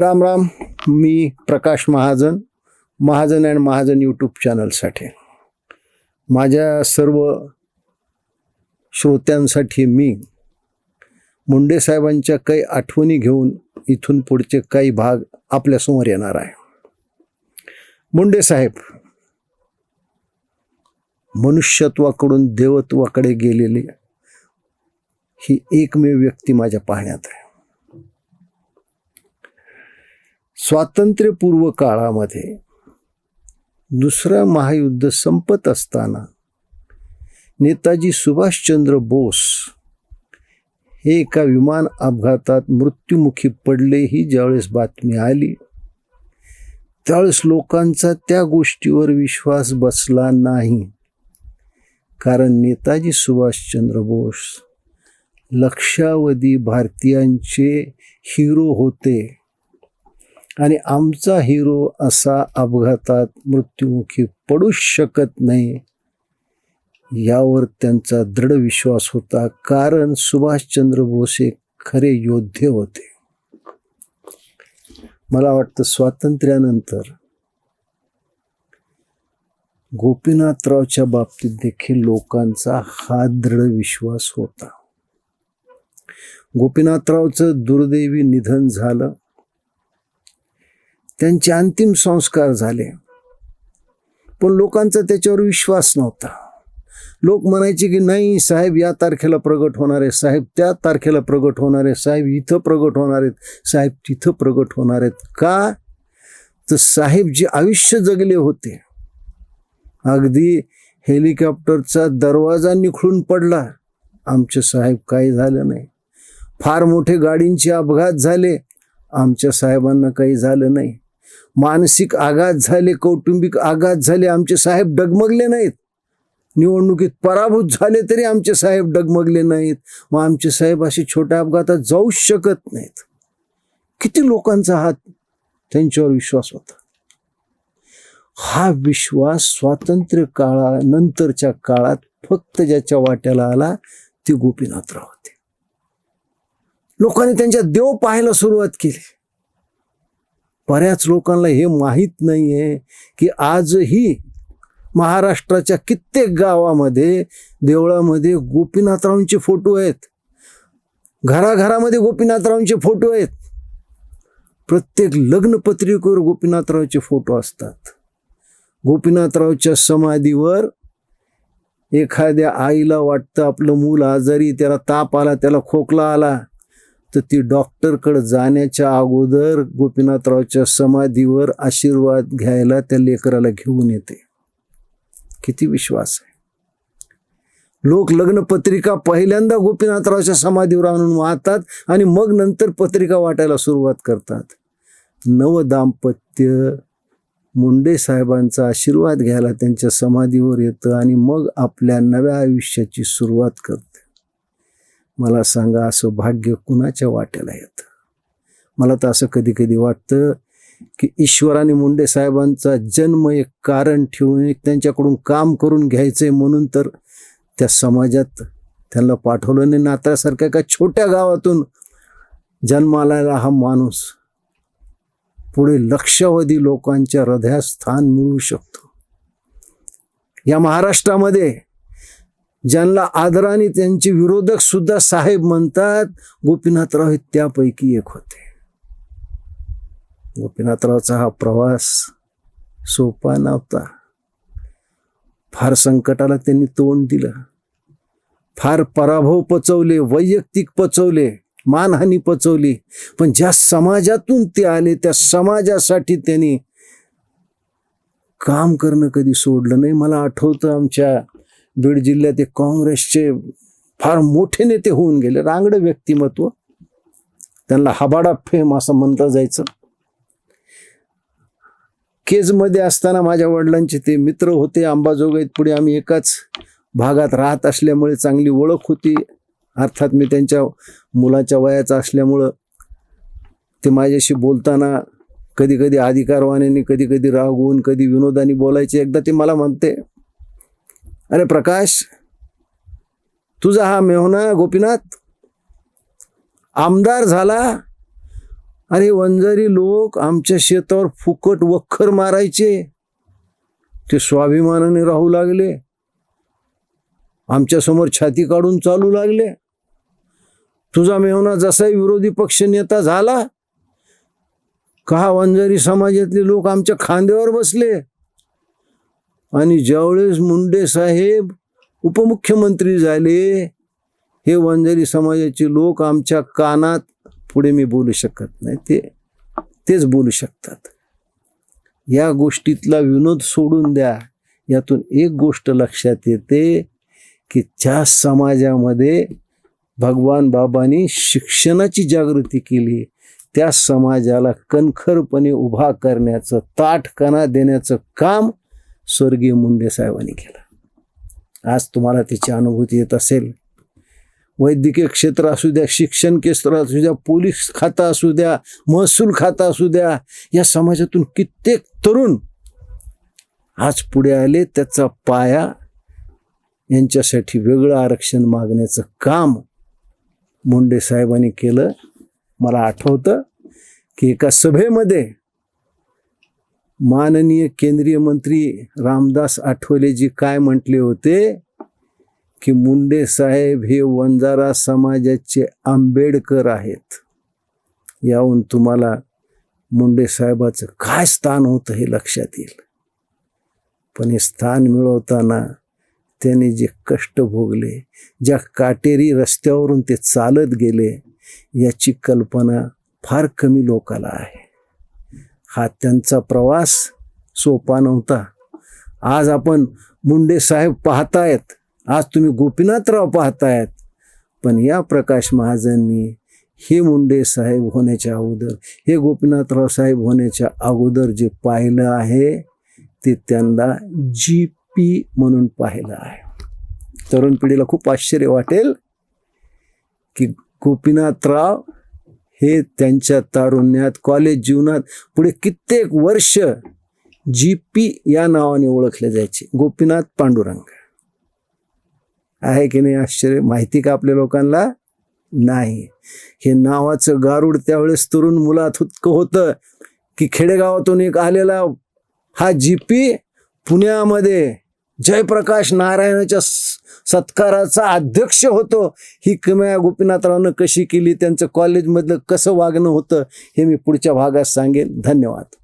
राम राम मी Prakash Mahajan Mahajan and Mahajan YouTube चॅनलसाठी माझ्या सर्व श्रोत्यांसाठी मी मुंडे साहेबांच्या काही आठवणी घेऊन इथून पुढचे काही भाग आपल्यासमोर येणार आहे. मुंडे साहेब मनुष्यत्वाकडून देवत्वाकडे गेलेली ही एकमेव व्यक्ती माझ्या पाहण्यात आहे. स्वातंत्र्यपूर्व काळामध्ये दुसरं महायुद्ध संपत असताना नेताजी सुभाषचंद्र बोस हे एका विमान अपघातात मृत्युमुखी पडले ही ज्यावेळेस बातमी आली. त्यावेळेस लोकांचा त्या गोष्टीवर विश्वास बसला नाही. कारण नेताजी सुभाषचंद्र बोस लक्षावधी भारतीयांचे हिरो होते. आणि आमचा हिरो असा अपघातात मृत्युमुखी पडू शकत नाही. यावर त्यांचा दृढ विश्वास होता कारण सुभाषचंद्र बोस हे खरे योद्धे होते. मला वाटतं स्वातंत्र्यानंतर गोपीनाथरावच्या बाबतीत देखील लोकांचा हा दृढ विश्वास होता. गोपीनाथरावचं दुर्दैवी निधन झालं. त्यांचे अंतिम संस्कार झाले. पण लोकांचा त्याच्यावर विश्वास नव्हता. लोक म्हणायचे की नाही साहेब या तारखेला प्रगट होणार आहे साहेब त्या तारखेला प्रगट होणार आहे साहेब इथं प्रगट होणार आहेत. साहेब तिथं प्रगट होणार आहेत. का? तर साहेब जे आयुष्य जगले होते अगदी हेलिकॉप्टरचा दरवाजा निखळून पडला. आमचे साहेब काही झालं नाही. फार मोठे गाडींचे अपघात झाले. आमच्या साहेबांना काही झालं नाही. मानसिक आघात झाले कौटुंबिक आघात झाले आमचे साहेब डगमगले नाहीत. निवडणुकीत पराभूत झाले तरी आमचे साहेब डगमगले नाहीत. मग आमचे साहेब असे छोट्या अपघातात जाऊच शकत नाहीत. किती लोकांचा हात त्यांच्यावर विश्वास होता. हा विश्वास स्वातंत्र्य काळानंतरच्या काळात फक्त ज्याच्या वाट्याला आला ते गोपीनाथराव होते. लोकांनी त्यांच्या देव पाहायला सुरुवात केली. बऱ्याच लोकांना हे माहीत नाही आहे की आजही महाराष्ट्राच्या कित्येक गावामध्ये देवळामध्ये गोपीनाथरावांचे फोटो आहेत. घराघरामध्ये गोपीनाथरावांचे फोटो आहेत. प्रत्येक लग्नपत्रिकेवर गोपीनाथरावचे फोटो असतात. गोपीनाथरावच्या समाधीवर एखाद्या आईला वाटतं आपलं मूल आजारी त्याला ताप आला त्याला खोकला आला. तर ती डॉक्टरकडे जाण्याच्या अगोदर गोपीनाथरावच्या समाधीवर आशीर्वाद घ्यायला त्या लेकराला घेऊन येते. किती विश्वास आहे. लोक लग्न पत्रिका पहिल्यांदा गोपीनाथरावच्या समाधीवर आणून वाहतात आणि मग नंतर पत्रिका वाटायला सुरुवात करतात. नवदाम्पत्य मुंडे साहेबांचा आशीर्वाद घ्यायला त्यांच्या समाधीवर येतं आणि मग आपल्या नव्या आयुष्याची सुरुवात करतं मला सांगा असं भाग्य कुणाच्या वाट्याला येतं? मला तर असं कधी कधी वाटतं की ईश्वराने मुंडे साहेबांचा जन्म एक कारण ठेवून एक त्यांच्याकडून काम करून घ्यायचंय म्हणून तर त्या समाजात त्यांना पाठवलं नाही. नात्यासारख्या एका छोट्या गावातून जन्माला हा माणूस पुढे लक्षावधी लोकांच्या हृदयात स्थान मिळू शकतो. या महाराष्ट्रामध्ये ज्यांना आदराने त्यांचे विरोधक सुद्धा साहेब म्हणतात गोपीनाथराव हे त्यापैकी एक होते. गोपीनाथरावचा हा प्रवास सोपा नव्हता. फार संकटाला त्यांनी तोंड दिलं. फार पराभव पचवले वैयक्तिक पचवले मानहानी पचवली. पण ज्या समाजातून ते आले त्या समाजासाठी त्यांनी काम करणं कधी सोडलं नाही. मला आठवतं आमच्या बीड जिल्ह्यात एक काँग्रेसचे फार मोठे नेते होऊन गेले. रांगडं व्यक्तिमत्व. त्यांना हबाडा फेम असं म्हणलं जायचं. केजमध्ये असताना माझ्या वडिलांचे ते मित्र होते अंबाजोगाईत पुढे आम्ही एकाच भागात राहत असल्यामुळे चांगली ओळख होती. अर्थात मी त्यांच्या मुलाच्या वयाचा असल्यामुळं ते माझ्याशी बोलताना कधी कधी अधिकारवाण्याने कधी कधी रागवून कधी विनोदाने बोलायचे. एकदा ते मला म्हणते अरे प्रकाश तुझा हा मेहना गोपीनाथ आमदार झाला अरे वंजारी लोक आमच्या शेतावर फुकट वखर मारायचे. ते स्वाभिमानाने राहू लागले. आमच्यासमोर छाती काढून चालू लागले. तुझा मेहना जसाही विरोधी पक्ष नेता झाला का वंजारी समाजातले लोक आमच्या खांद्यावर बसले? आणि ज्यावेळेस मुंडे साहेब उपमुख्यमंत्री झाले हे वंजारी समाजाचे लोक आमच्या कानात पुढे मी बोलू शकत नाही. ते तेच बोलू शकतात. या गोष्टीतला विनोद सोडून द्या. यातून एक गोष्ट लक्षात येते की ज्या समाजामध्ये भगवान बाबांनी शिक्षणाची जागृती केली. त्या समाजाला कणखरपणे उभा करण्याचं ताटकणा देण्याचं काम स्वर्गीय मुंडे साहेबांनी केला. आज तुम्हाला त्याची अनुभूती येत असेल. वैद्यकीय क्षेत्र असू द्या शिक्षण क्षेत्र असू द्या पोलीस खातं असू द्या महसूल खातं असू द्या या समाजातून कित्येक तरुण आज पुढे आले त्याचा पाया यांच्यासाठी वेगळं आरक्षण मागण्याचं काम मुंडे साहेबांनी केलं. मला आठवतं की एका सभेमध्ये माननीय केंद्रीय मंत्री रामदास आठवलेजी काय म्हटले होते की मुंडे साहेब हे वंजारा समाजाचे आंबेडकर आहेत. याहून तुम्हाला मुंडे साहेबाचं काय स्थान होतं हे लक्षात येईल. पण हे स्थान मिळवताना त्याने जे कष्ट भोगले ज्या काटेरी रस्त्यावरून ते चालत गेले याची कल्पना फार कमी लोकाला आहे. हा त्यांचा प्रवास सोपा नव्हता. आज आपण मुंडे साहेब पाहतायत. आज तुम्ही गोपीनाथराव पाहतायत. पण या प्रकाश महाजननी हे मुंडे साहेब होण्याच्या अगोदर हे गोपीनाथराव साहेब होण्याच्या अगोदर जे पाहिलं आहे ते त्यांना जी पी म्हणून पाहिलं आहे. तरुण पिढीला खूप आश्चर्य वाटेल की गोपीनाथराव हे त्यांच्या तारुण्यात कॉलेज जीवनात पुढे कित्येक वर्ष जी पी या नावाने ओळखले जायचे. गोपीनाथ पांडुरंग. आहे की नाही आश्चर्य? माहिती का आपल्या लोकांना? नाही. हे नावाचं गारुड त्यावेळेस तरुण मुलात हुतकं होतं की खेडेगावातून एक आलेला हा जी पी पुण्यामध्ये जयप्रकाश नारायणाच्या स- सत्काराचा अध्यक्ष होतो. ही किमया गोपीनाथरावनं कशी केली? त्यांचं कॉलेजमधलं कसं वागणं होतं? हे मी पुढच्या भागात सांगेन. धन्यवाद.